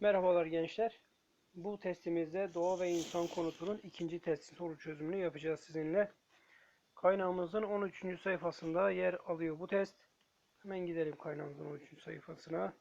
Merhabalar gençler. Bu testimizde doğa ve insan konusunun ikinci testi soru çözümünü yapacağız sizinle. Kaynağımızın 13. sayfasında yer alıyor bu test. Hemen gidelim kaynağımızın 13. sayfasına.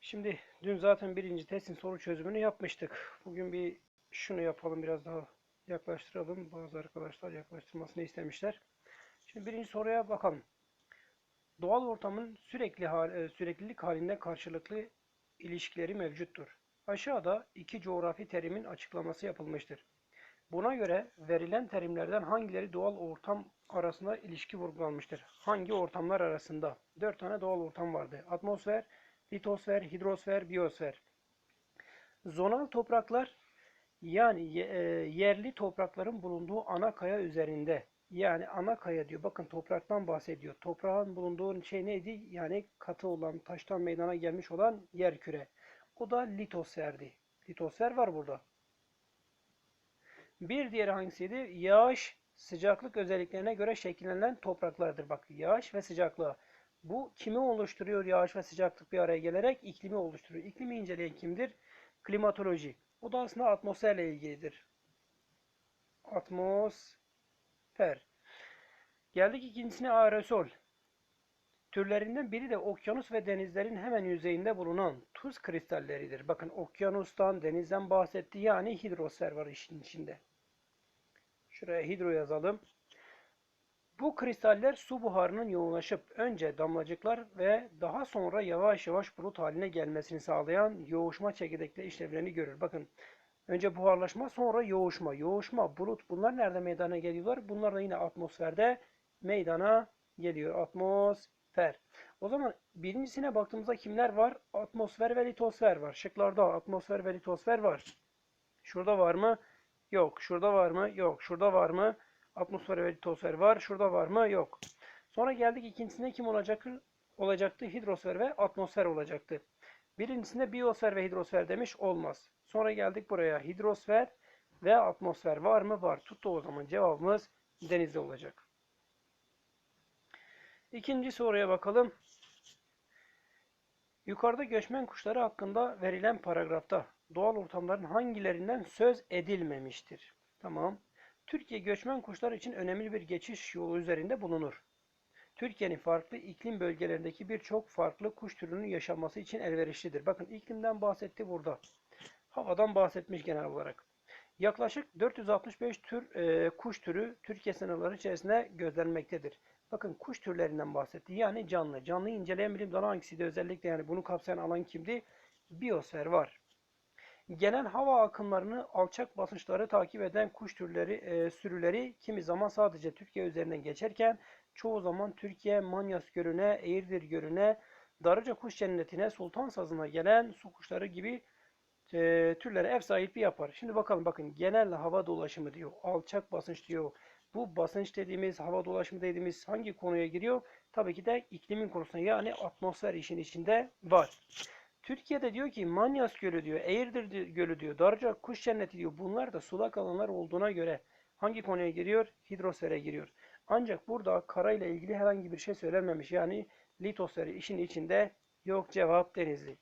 Şimdi dün zaten birinci testin soru çözümünü yapmıştık. Bugün bir şunu yapalım biraz daha yaklaştıralım. Bazı arkadaşlar yaklaştırmasını istemişler. Şimdi birinci soruya bakalım. Doğal ortamın sürekli hal, e, süreklilik halinde karşılıklı ilişkileri mevcuttur. Aşağıda iki coğrafi terimin açıklaması yapılmıştır. Buna göre verilen terimlerden hangileri doğal ortam arasında ilişki vurgulanmıştır? Hangi ortamlar arasında? Dört tane doğal ortam vardı. Atmosfer, litosfer, hidrosfer, biyosfer. Zonal topraklar yani e, yerli toprakların bulunduğu ana kaya üzerinde. Yani ana kaya diyor. Bakın topraktan bahsediyor. Toprağın bulunduğu şey neydi? Yani katı olan, taştan meydana gelmiş olan yer küre. O da litosferdi. Litosfer var burada. Bir diğeri hangisiydi? Yağış, sıcaklık özelliklerine göre şekillenen topraklardır. Bak yağış ve sıcaklığı. Bu kimi oluşturuyor yağış ve sıcaklık bir araya gelerek? iklimi oluşturuyor. İklimi inceleyen kimdir? Klimatoloji. O da aslında atmosferle ilgilidir. Atmosfer. Geldik ikincisine aerosol. Türlerinden biri de okyanus ve denizlerin hemen yüzeyinde bulunan tuz kristalleridir. Bakın okyanustan, denizden bahsetti. Yani hidrosfer var işin içinde. Şuraya hidro yazalım. Bu kristaller su buharının yoğunlaşıp önce damlacıklar ve daha sonra yavaş yavaş bulut haline gelmesini sağlayan yoğuşma çekirdekli işlevlerini görür. Bakın önce buharlaşma sonra yoğuşma. Yoğuşma, bulut bunlar nerede meydana geliyorlar? Bunlar da yine atmosferde meydana geliyor. Atmosfer. O zaman birincisine baktığımızda kimler var? Atmosfer ve litosfer var. Şıklarda atmosfer ve litosfer var. Şurada var mı? Yok. Şurada var mı? Yok. Şurada var mı? Atmosfer ve litosfer var. Şurada var mı? Yok. Sonra geldik ikincisinde kim olacak? olacaktı? Hidrosfer ve atmosfer olacaktı. Birincisinde biyosfer ve hidrosfer demiş olmaz. Sonra geldik buraya. Hidrosfer ve atmosfer var mı? Var. Tuttu o zaman cevabımız denizde olacak. İkinci soruya bakalım. Yukarıda göçmen kuşları hakkında verilen paragrafta doğal ortamların hangilerinden söz edilmemiştir? Tamam. Türkiye göçmen kuşlar için önemli bir geçiş yolu üzerinde bulunur. Türkiye'nin farklı iklim bölgelerindeki birçok farklı kuş türünün yaşaması için elverişlidir. Bakın iklimden bahsetti burada. Havadan bahsetmiş genel olarak. Yaklaşık 465 tür e, kuş türü Türkiye sınırları içerisinde gözlenmektedir. Bakın kuş türlerinden bahsetti. Yani canlı. Canlıyı inceleyen bilim dalı hangisiydi? Özellikle yani bunu kapsayan alan kimdi? Biyosfer var. Genel hava akımlarını alçak basınçları takip eden kuş türleri e, sürüleri kimi zaman sadece Türkiye üzerinden geçerken çoğu zaman Türkiye Manyas Gölü'ne, Eğirdir Gölü'ne, Darıca Kuş Cenneti'ne, Sultan Sazı'na gelen su kuşları gibi e, türlere ev sahipliği yapar. Şimdi bakalım bakın genel hava dolaşımı diyor. Alçak basınç diyor. Bu basınç dediğimiz, hava dolaşımı dediğimiz hangi konuya giriyor? Tabii ki de iklimin konusuna yani atmosfer işin içinde var. Türkiye'de diyor ki Manyas Gölü diyor, Eğirdir Gölü diyor, Darıca Kuş Cenneti diyor. Bunlar da sulak alanlar olduğuna göre hangi konuya giriyor? Hidrosfere giriyor. Ancak burada karayla ilgili herhangi bir şey söylenmemiş. Yani litosferi işin içinde yok cevap denizli.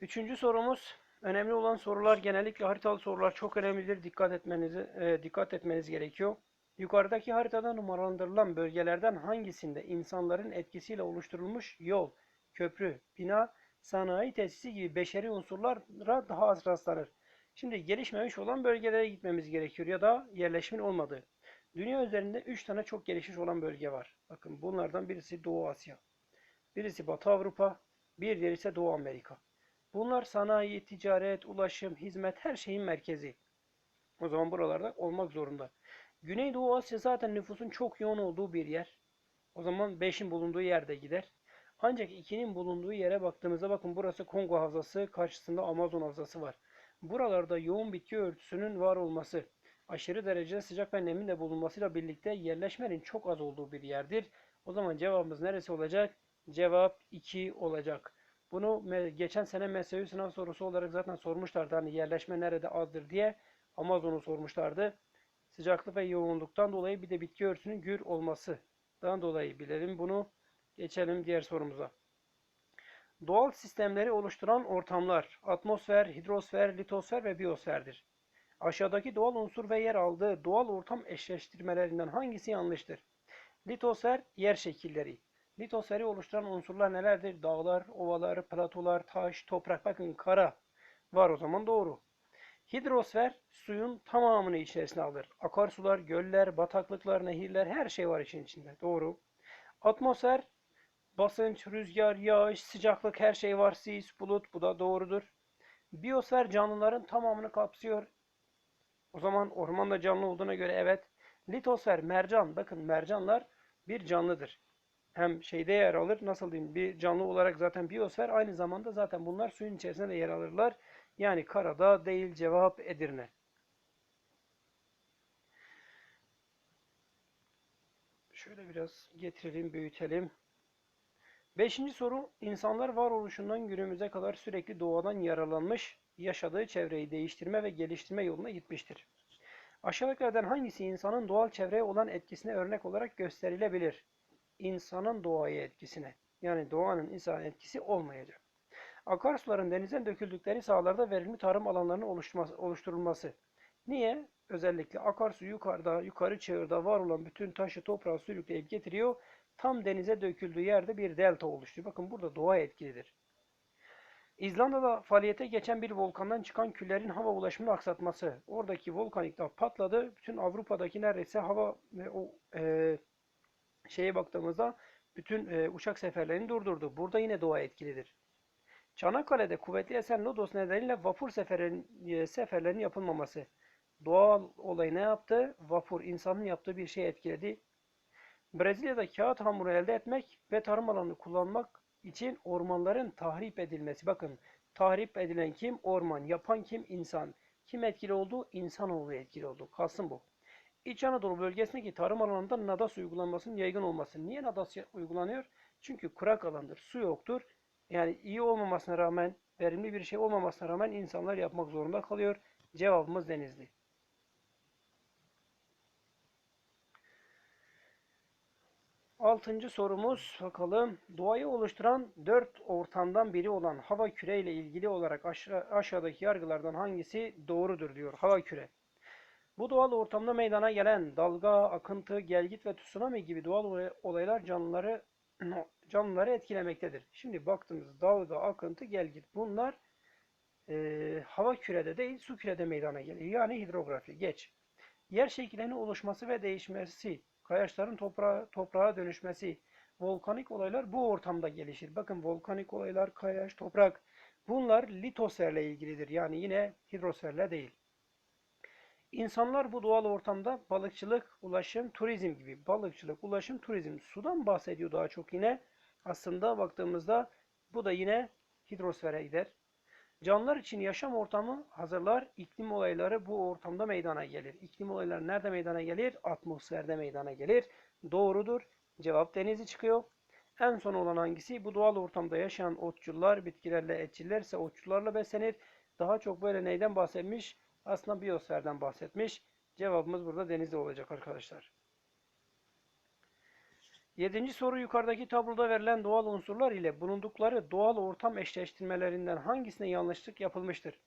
Üçüncü sorumuz önemli olan sorular genellikle haritalı sorular çok önemlidir. Dikkat etmenizi e, dikkat etmeniz gerekiyor. Yukarıdaki haritada numaralandırılan bölgelerden hangisinde insanların etkisiyle oluşturulmuş yol, köprü, bina, sanayi tesisi gibi beşeri unsurlara daha az rastlanır. Şimdi gelişmemiş olan bölgelere gitmemiz gerekiyor ya da yerleşimin olmadığı. Dünya üzerinde 3 tane çok gelişmiş olan bölge var. Bakın bunlardan birisi Doğu Asya. Birisi Batı Avrupa, bir diğeri ise Doğu Amerika. Bunlar sanayi, ticaret, ulaşım, hizmet her şeyin merkezi. O zaman buralarda olmak zorunda. Güneydoğu Asya zaten nüfusun çok yoğun olduğu bir yer. O zaman 5'in bulunduğu yerde gider. Ancak 2'nin bulunduğu yere baktığımızda bakın burası Kongo Havzası, karşısında Amazon Havzası var. Buralarda yoğun bitki örtüsünün var olması, aşırı derecede sıcak ve nemin de bulunmasıyla birlikte yerleşmenin çok az olduğu bir yerdir. O zaman cevabımız neresi olacak? Cevap 2 olacak. Bunu geçen sene MSU sınav sorusu olarak zaten sormuşlardı. Hani yerleşme nerede azdır diye Amazon'u sormuşlardı. Sıcaklık ve yoğunluktan dolayı bir de bitki örtüsünün gür olmasından dolayı bilelim bunu. Geçelim diğer sorumuza. Doğal sistemleri oluşturan ortamlar atmosfer, hidrosfer, litosfer ve biyosferdir. Aşağıdaki doğal unsur ve yer aldığı doğal ortam eşleştirmelerinden hangisi yanlıştır? Litosfer yer şekilleri. Litosferi oluşturan unsurlar nelerdir? Dağlar, ovalar, platolar, taş, toprak. Bakın kara var o zaman doğru. Hidrosfer suyun tamamını içerisine alır. Akarsular, göller, bataklıklar, nehirler her şey var işin içinde. Doğru. Atmosfer basınç, rüzgar, yağış, sıcaklık her şey var. Sis, bulut bu da doğrudur. Biyosfer canlıların tamamını kapsıyor. O zaman ormanda canlı olduğuna göre evet. Litosfer mercan. Bakın mercanlar bir canlıdır. Hem şeyde yer alır. Nasıl diyeyim? Bir canlı olarak zaten biyosfer. Aynı zamanda zaten bunlar suyun içerisinde de yer alırlar. Yani karada değil cevap Edirne. Şöyle biraz getirelim, büyütelim. Beşinci soru. İnsanlar varoluşundan günümüze kadar sürekli doğadan yararlanmış, yaşadığı çevreyi değiştirme ve geliştirme yoluna gitmiştir. Aşağıdakilerden hangisi insanın doğal çevreye olan etkisine örnek olarak gösterilebilir? İnsanın doğaya etkisine. Yani doğanın insan etkisi olmayacak. Akarsuların denizden döküldükleri sahalarda verimli tarım alanlarının oluşturulması. Niye? Özellikle akarsu yukarıda, yukarı çığırda var olan bütün taşı toprağı sürükleyip getiriyor. Tam denize döküldüğü yerde bir delta oluşturuyor. Bakın burada doğa etkilidir. İzlanda'da faaliyete geçen bir volkandan çıkan küllerin hava ulaşımını aksatması. Oradaki volkanik dağ patladı. Bütün Avrupa'daki neredeyse hava ve o e, şeye baktığımızda bütün e, uçak seferlerini durdurdu. Burada yine doğa etkilidir. Çanakkale'de kuvvetli esen lodos nedeniyle vapur seferlerin, e, seferlerinin yapılmaması. Doğal olay ne yaptı? Vapur insanın yaptığı bir şey etkiledi. Brezilya'da kağıt hamuru elde etmek ve tarım alanını kullanmak için ormanların tahrip edilmesi. Bakın tahrip edilen kim? Orman. Yapan kim? İnsan. Kim etkili oldu? İnsanoğlu etkili oldu. Kalsın bu. İç Anadolu bölgesindeki tarım alanında nadas uygulanmasının yaygın olması. Niye nadas uygulanıyor? Çünkü kurak alandır. Su yoktur. Yani iyi olmamasına rağmen, verimli bir şey olmamasına rağmen insanlar yapmak zorunda kalıyor. Cevabımız Denizli. Altıncı sorumuz bakalım. Doğayı oluşturan dört ortamdan biri olan hava küre ile ilgili olarak aşağıdaki yargılardan hangisi doğrudur diyor hava küre. Bu doğal ortamda meydana gelen dalga, akıntı, gelgit ve tsunami gibi doğal olaylar canlıları canlıları etkilemektedir. Şimdi baktığımız dalga, akıntı, gelgit bunlar e, hava kürede değil su kürede meydana geliyor. Yani hidrografi. Geç. Yer şekillerinin oluşması ve değişmesi kayaçların toprağa, toprağa dönüşmesi, volkanik olaylar bu ortamda gelişir. Bakın volkanik olaylar, kayaç, toprak bunlar litosferle ilgilidir. Yani yine hidrosferle değil. İnsanlar bu doğal ortamda balıkçılık, ulaşım, turizm gibi balıkçılık, ulaşım, turizm sudan bahsediyor daha çok yine. Aslında baktığımızda bu da yine hidrosfere gider. Canlılar için yaşam ortamı hazırlar. İklim olayları bu ortamda meydana gelir. İklim olayları nerede meydana gelir? Atmosferde meydana gelir. Doğrudur. Cevap denizi çıkıyor. En son olan hangisi? Bu doğal ortamda yaşayan otçullar, bitkilerle etçiller ise otçullarla beslenir. Daha çok böyle neyden bahsetmiş? Aslında biyosferden bahsetmiş. Cevabımız burada denizde olacak arkadaşlar. Yedinci soru yukarıdaki tabloda verilen doğal unsurlar ile bulundukları doğal ortam eşleştirmelerinden hangisine yanlışlık yapılmıştır?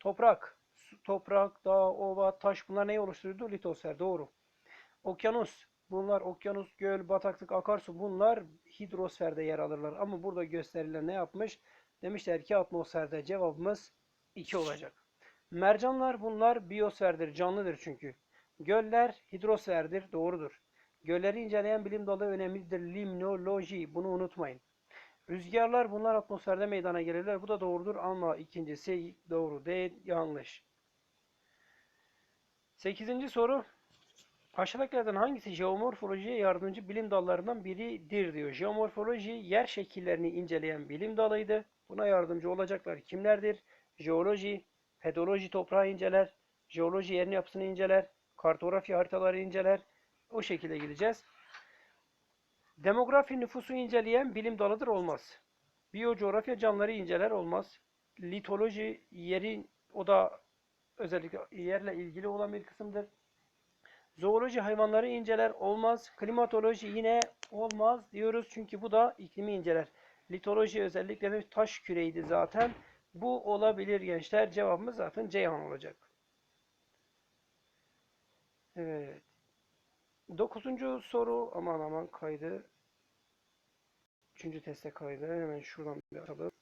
Toprak, su, toprak, dağ, ova, taş bunlar neyi oluşturuyordu? Litosfer doğru. Okyanus, bunlar okyanus, göl, bataklık, akarsu bunlar hidrosferde yer alırlar. Ama burada gösterilen ne yapmış? Demişler ki atmosferde cevabımız 2 olacak. Mercanlar bunlar biyosferdir, canlıdır çünkü. Göller hidrosferdir, doğrudur. Gölleri inceleyen bilim dalı önemlidir. Limnoloji. Bunu unutmayın. Rüzgarlar bunlar atmosferde meydana gelirler. Bu da doğrudur ama ikincisi doğru değil. Yanlış. Sekizinci soru. Aşağıdakilerden hangisi jeomorfolojiye yardımcı bilim dallarından biridir diyor. Jeomorfoloji yer şekillerini inceleyen bilim dalıydı. Buna yardımcı olacaklar kimlerdir? Jeoloji, pedoloji toprağı inceler, jeoloji yerin yapısını inceler, kartografi haritaları inceler, o şekilde gideceğiz. Demografi nüfusu inceleyen bilim dalıdır olmaz. Biyocoğrafya canlıları inceler olmaz. Litoloji yeri o da özellikle yerle ilgili olan bir kısımdır. Zooloji hayvanları inceler olmaz. Klimatoloji yine olmaz diyoruz çünkü bu da iklimi inceler. Litoloji özellikle de taş küreydi zaten. Bu olabilir gençler. Cevabımız zaten Ceyhan olacak. Evet. Dokuzuncu soru aman aman kaydı. Üçüncü teste kaydı. Hemen şuradan bir açalım.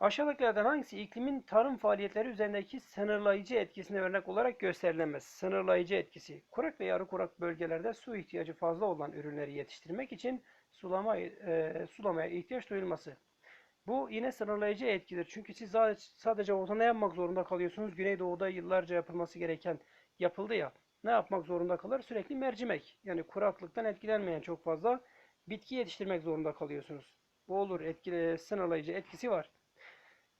Aşağıdakilerden hangisi iklimin tarım faaliyetleri üzerindeki sınırlayıcı etkisine örnek olarak gösterilemez? Sınırlayıcı etkisi. Kurak ve yarı kurak bölgelerde su ihtiyacı fazla olan ürünleri yetiştirmek için sulama, e, sulamaya ihtiyaç duyulması. Bu yine sınırlayıcı etkidir. Çünkü siz sadece ortada yapmak zorunda kalıyorsunuz. Güneydoğu'da yıllarca yapılması gereken yapıldı ya. Ne yapmak zorunda kalır? Sürekli mercimek. Yani kuraklıktan etkilenmeyen çok fazla bitki yetiştirmek zorunda kalıyorsunuz. Bu olur. Etkili, sınırlayıcı etkisi var.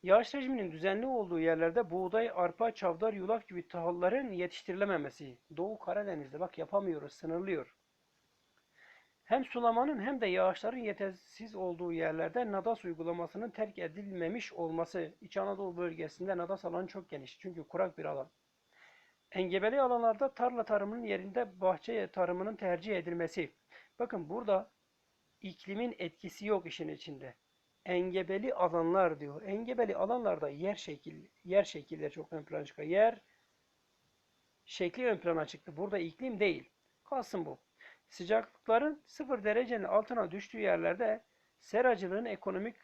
Yağış rejiminin düzenli olduğu yerlerde buğday, arpa, çavdar, yulaf gibi tahılların yetiştirilememesi. Doğu Karadeniz'de bak yapamıyoruz, sınırlıyor. Hem sulamanın hem de yağışların yetersiz olduğu yerlerde NADAS uygulamasının terk edilmemiş olması. İç Anadolu bölgesinde NADAS alanı çok geniş. Çünkü kurak bir alan. Engebeli alanlarda tarla tarımının yerinde bahçe tarımının tercih edilmesi. Bakın burada iklimin etkisi yok işin içinde. Engebeli alanlar diyor. Engebeli alanlarda yer şekil yer şekilleri çok ön plana çıkıyor. Yer şekli ön plana çıktı. Burada iklim değil. Kalsın bu. Sıcaklıkların 0 derecenin altına düştüğü yerlerde seracılığın ekonomik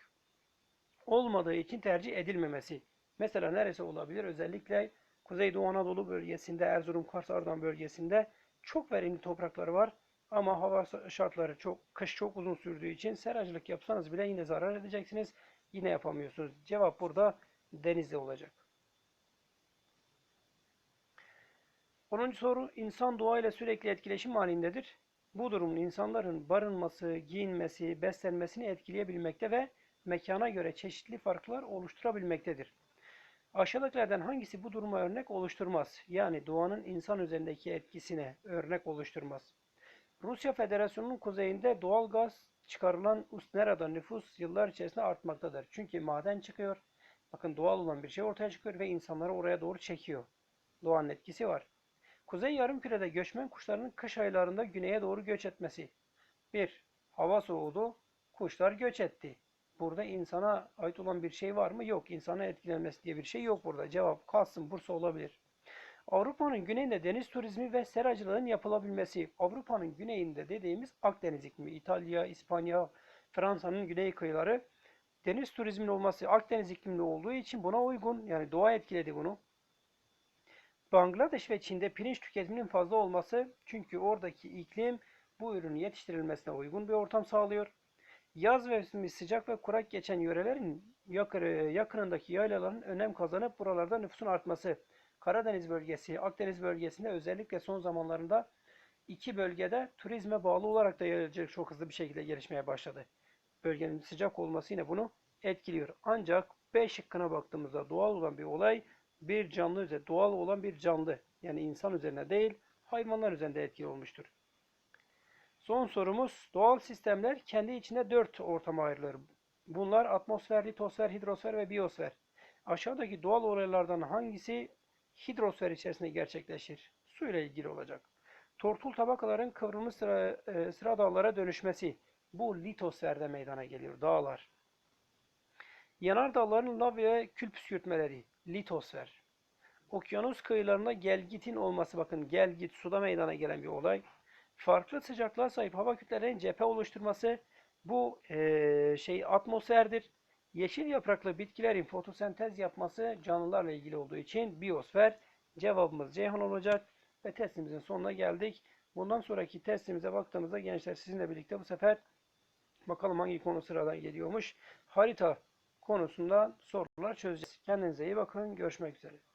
olmadığı için tercih edilmemesi. Mesela neresi olabilir? Özellikle Kuzeydoğu Anadolu bölgesinde, Erzurum, Kars, Ardahan bölgesinde çok verimli toprakları var. Ama hava şartları çok, kış çok uzun sürdüğü için seracılık yapsanız bile yine zarar edeceksiniz. Yine yapamıyorsunuz. Cevap burada denizde olacak. 10. soru insan doğayla sürekli etkileşim halindedir. Bu durum insanların barınması, giyinmesi, beslenmesini etkileyebilmekte ve mekana göre çeşitli farklar oluşturabilmektedir. Aşağıdakilerden hangisi bu duruma örnek oluşturmaz? Yani doğanın insan üzerindeki etkisine örnek oluşturmaz. Rusya Federasyonu'nun kuzeyinde doğal gaz çıkarılan Usnera'da nüfus yıllar içerisinde artmaktadır. Çünkü maden çıkıyor. Bakın doğal olan bir şey ortaya çıkıyor ve insanları oraya doğru çekiyor. Doğanın etkisi var. Kuzey yarımkürede göçmen kuşlarının kış aylarında güneye doğru göç etmesi. 1. Hava soğudu, kuşlar göç etti. Burada insana ait olan bir şey var mı? Yok. İnsana etkilenmesi diye bir şey yok burada. Cevap kalsın Bursa olabilir. Avrupa'nın güneyinde deniz turizmi ve seracılığın yapılabilmesi. Avrupa'nın güneyinde dediğimiz Akdeniz iklimi, İtalya, İspanya, Fransa'nın güney kıyıları deniz turizminin olması Akdeniz iklimli olduğu için buna uygun. Yani doğa etkiledi bunu. Bangladeş ve Çin'de pirinç tüketiminin fazla olması çünkü oradaki iklim bu ürünün yetiştirilmesine uygun bir ortam sağlıyor. Yaz mevsimi sıcak ve kurak geçen yörelerin yakınındaki yaylaların önem kazanıp buralarda nüfusun artması. Karadeniz bölgesi, Akdeniz bölgesinde özellikle son zamanlarında iki bölgede turizme bağlı olarak da yayılacak çok hızlı bir şekilde gelişmeye başladı. Bölgenin sıcak olması yine bunu etkiliyor. Ancak B şıkkına baktığımızda doğal olan bir olay bir canlı üzerinde, doğal olan bir canlı yani insan üzerine değil hayvanlar üzerinde etkili olmuştur. Son sorumuz doğal sistemler kendi içinde dört ortama ayrılır. Bunlar atmosfer, litosfer, hidrosfer ve biyosfer. Aşağıdaki doğal olaylardan hangisi hidrosfer içerisinde gerçekleşir? Su ile ilgili olacak. Tortul tabakaların kıvrılmış sıra, e, sıra dağlara dönüşmesi. Bu litosferde meydana geliyor. Dağlar. Yanar dağların lav ve kül püskürtmeleri. Litosfer. Okyanus kıyılarında gelgitin olması. Bakın gelgit suda meydana gelen bir olay farklı sıcaklığa sahip hava kütlelerinin cephe oluşturması bu e, şey atmosferdir. Yeşil yapraklı bitkilerin fotosentez yapması canlılarla ilgili olduğu için biyosfer cevabımız Ceyhan olacak ve testimizin sonuna geldik. Bundan sonraki testimize baktığımızda gençler sizinle birlikte bu sefer bakalım hangi konu sıradan geliyormuş. Harita konusunda sorular çözeceğiz. Kendinize iyi bakın. Görüşmek üzere.